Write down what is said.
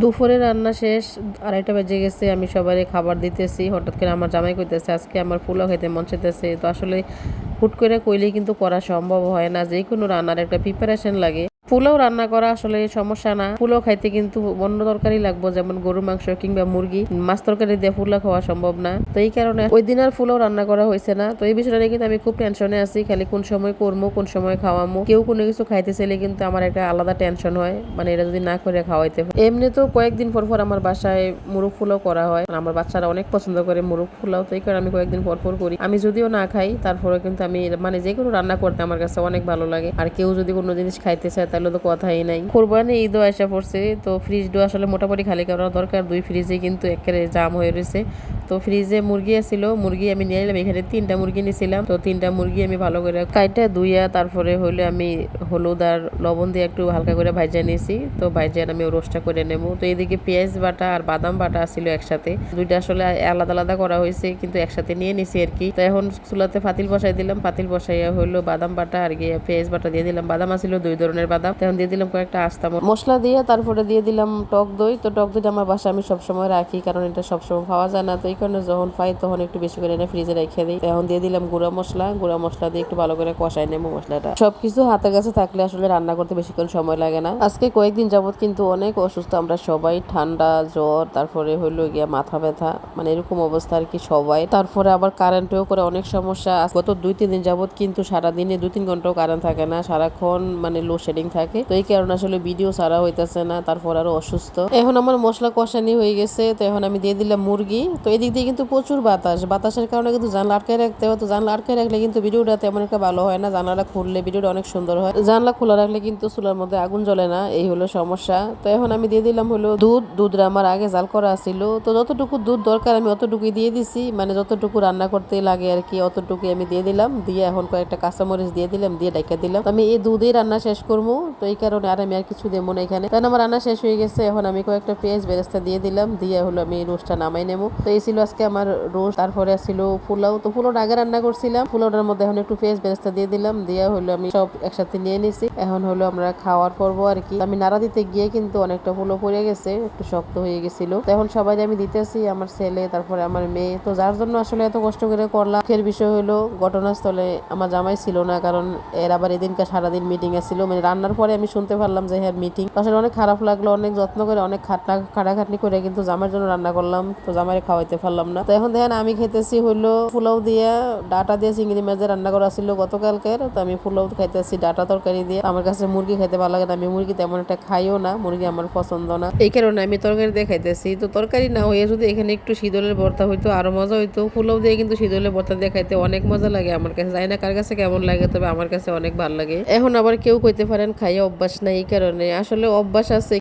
দুপুরে রান্না শেষ, আড়াইটা বেজে গেছে, আমি সবারই খাবার দিতেছি। হঠাৎ করে আমার জামাই কইতেছে, আজকে আমার পোলাও খেতে মন চেতেছে তো আসলে হুট করে কইলেই কিন্তু করা সম্ভব হয় না। যে কোনো রান্নার একটা প্রিপারেশন লাগে। পোলাও রান্না করা আসলে সমস্যা না। পোলাও খাইতে কিন্তু অন্য তরকারি লাগবো, যেমন গরু মাংস কিংবা মুরগি। মাছ তরকারি দিয়ে পোলাও খাওয়া সম্ভব না। তো এই কারণে ওই দিন আর পোলাও রান্না করা হয়েছে না। তো এই বিষয়টা নিয়ে কিন্তু আমি খুব টেনশনে আছি, খালি কোন সময় করব কোন সময় খাওয়ামো। কেউ কোনো কিছু খাইতে চাইলে কিন্তু আমার একটা আলাদা টেনশন হয় মানে এটা যদি না করে খাওয়াইতে। এমনি তো কয়েকদিন পর পর আমার বাসায় মুরগ পোলাও করা হয় আমার বাচ্চারা অনেক পছন্দ করে মুরগ পোলাও, তো এই কারণে আমি কয়েকদিন পর পর করি। আমি যদিও না খাই তারপরে কিন্তু আমি মানে যে কোনো রান্না করতে আমার কাছে অনেক ভালো লাগে। আর কেউ যদি কোনো জিনিস খাইতে চায় তাহলে তো কথাই নাই। কোরবানি ঈদও আসা পড়ছে, তো ফ্রিজও আসলে মোটামুটি খালি করা দরকার। দুই ফ্রিজে কিন্তু একেবারে জাম হয়ে রয়েছে। তো ফ্রিজে মুরগি আছিল, মুরগি আমি নিয়ে নিলাম। এখানে তিনটা মুরগি নিয়েছিলাম তো তিনটা মুরগি আমি ভালো করে কাইটা ধুইয়া তারপরে হইলে আমি হলুদ আর লবণ দিয়ে একটু হালকা করে ভাজা নিয়েছি তো ভাজান আমি রোস্টটা করে নেব। তো এদিকে পেঁয়াজ বাটা আর বাদাম বাটা ছিল একসাথে। দুইটা আসলে আলাদা আলাদা করা হয়েছে, কিন্তু একসাথে নিয়ে নিছি আর কি। তো এখন চুলাতে পাতিল বসাই দিলাম। ফাতিল বসাইয়া হইল বাদাম বাটা আর গিয়ে পেঁয়াজ বাটা দিয়ে দিলাম। বাদাম আছিল দুই ধরনের বাদাম। তখন দিয়ে দিলাম কয়েকটা আস্তা মশলা দিয়ে তারপরে দিয়ে দিলাম টক দই। তো টক দইটা আমার বাসায় আমি সবসময় রাখি, কারণ এটা সবসময় পাওয়া যায় না। তো এই কারণে যখন পাই তখন একটু বেশি করে এনে ফ্রিজে রেখে দিই। এখন দিয়ে দিলাম গুঁড়া মশলা গুঁড়া মশলা দিয়ে একটু ভালো করে কষাই নেব মশলাটা। সবকিছু হাতের কাছে থাকলে আসলে রান্না করতে বেশিক্ষণ সময় লাগে না। আজকে কয়েকদিন যাবত কিন্তু অনেক অসুস্থ, আমরা সবাই ঠান্ডা, জ্বর, তারপরে হইল গিয়া মাথা ব্যথা মানে এরকম অবস্থা আর কি সবাই। তারপরে আবার কারেন্টেও করে অনেক সমস্যা। গত দুই, তিন দিন যাবত কিন্তু সারাদিনে দুই তিন ঘন্টাও কারেন্ট থাকে না, সারাক্ষণ মানে লোডশেডিং থাকে। তো এই কারণে আসলে ভিডিও সারা হইতেছে না, তারপর আরও অসুস্থ। এখন আমার মশলা কষানি হয়ে গেছে, তো এখন আমি দিয়ে দিলাম মুরগি। তো এদিক দিয়ে কিন্তু প্রচুর বাতাস। বাতাসের কারণে কিন্তু জানলা আটকে রাখতে হয়। তো জানলা আটকে রাখলে কিন্তু ভিডিওটা তেমন একটা ভালো হয় না। জানলাটা খুললে ভিডিওটা অনেক সুন্দর হয়। জানলা খোলা রাখলে কিন্তু চুলার মধ্যে আগুন জ্বলে না। এই হলো সমস্যা। তো এখন আমি দিয়ে দিলাম হলো দুধ। দুধটা আমার আগে জাল করা ছিল তো যতটুকু দুধ দরকার আমি অতটুকুই দিয়ে দিছি। মানে যতটুকু রান্না করতে লাগে আর কি অতটুকুই আমি দিয়ে দিলাম। দিয়ে এখন কয়েকটা কাঁচামরিচ দিয়ে দিলাম, দিয়ে ডাইকা দিলাম। আমি এই দুধেই রান্না শেষ করব। তো এই কারণে আর আমি আর কিছু দেবো না এখানে। কারণ আমার রান্না শেষ হয়ে গেছে। এখন আমি কয়েকটা পেঁয়াজ বেরেস্তা দিয়ে দিলাম। দিয়ে হলো আমি রোস্টটা নামাই নেব। তো এই আজকে আমার রোস্ট তারপরে ছিল পোলাও। তো পোলাওটা আগে রান্না করছিলাম। পোলাওটার মধ্যে এখন একটু পেঁয়াজ বেরেস্তা দিয়ে দিলাম। দিয়ে হলো আমি সব একসাথে নিয়ে নিছি। এখন হলো আমরা খাওয়ার পর্ব আর কি। আমি নাড়া দিতে গিয়ে কিন্তু অনেকটা পোলাও পড়ে গেছে, একটু শক্ত হয়ে গেছিল। তো এখন সবাই আমি দিতেছি, আমার ছেলে, তারপরে আমার মেয়ে। তো যার জন্য আসলে এত কষ্ট করে করলাম। এর বিষয় হলো ঘটনাস্থলে আমার জামাই ছিল না, কারণ এর আবার এদিনকে সারাদিন মিটিং ছিল। মানে রান্নার পরে আমি শুনতে পারলাম যে হ্যাঁ মিটিং আসলে অনেক খারাপ লাগল, অনেক যত্ন করে, অনেক খাটনা খাটাখাটনি করে কিন্তু জামার জন্য রান্না করলাম। তো জামাইরে খাওয়াইতে পারলাম না। তো এখন দেখেন আমি খেতেছি হইল পোলাও দিয়ে, ডাটা দিয়ে চিংড়ি মাছের রান্না করা ছিল গতকালকের। তো আমি পোলাও খাইতেছি, ডাটা তরকারি দিয়ে। আমার কাছে মুরগি খাইতে ভালো লাগে না। আমি মুরগি তেমন একটা খাইও না, মুরগি আমার পছন্দ না। এই কারণে আমি তরকারি দিয়ে খাইতেছি। তো তরকারি না হয়ে যদি এখানে একটু শীতলের ভর্তা হইতো, আরও মজা হইতো। পোলাও দিয়ে কিন্তু শীতলের ভর্তা দিয়ে খাইতে অনেক মজা লাগে আমার কাছে। জানি না কার কাছে কেমন লাগে, তবে আমার কাছে অনেক ভালো লাগে। এখন আবার কেউ কইতে পারেন, খাইয়ে অভ্যাস নাই এই কারণে। আসলে অভ্যাস আছে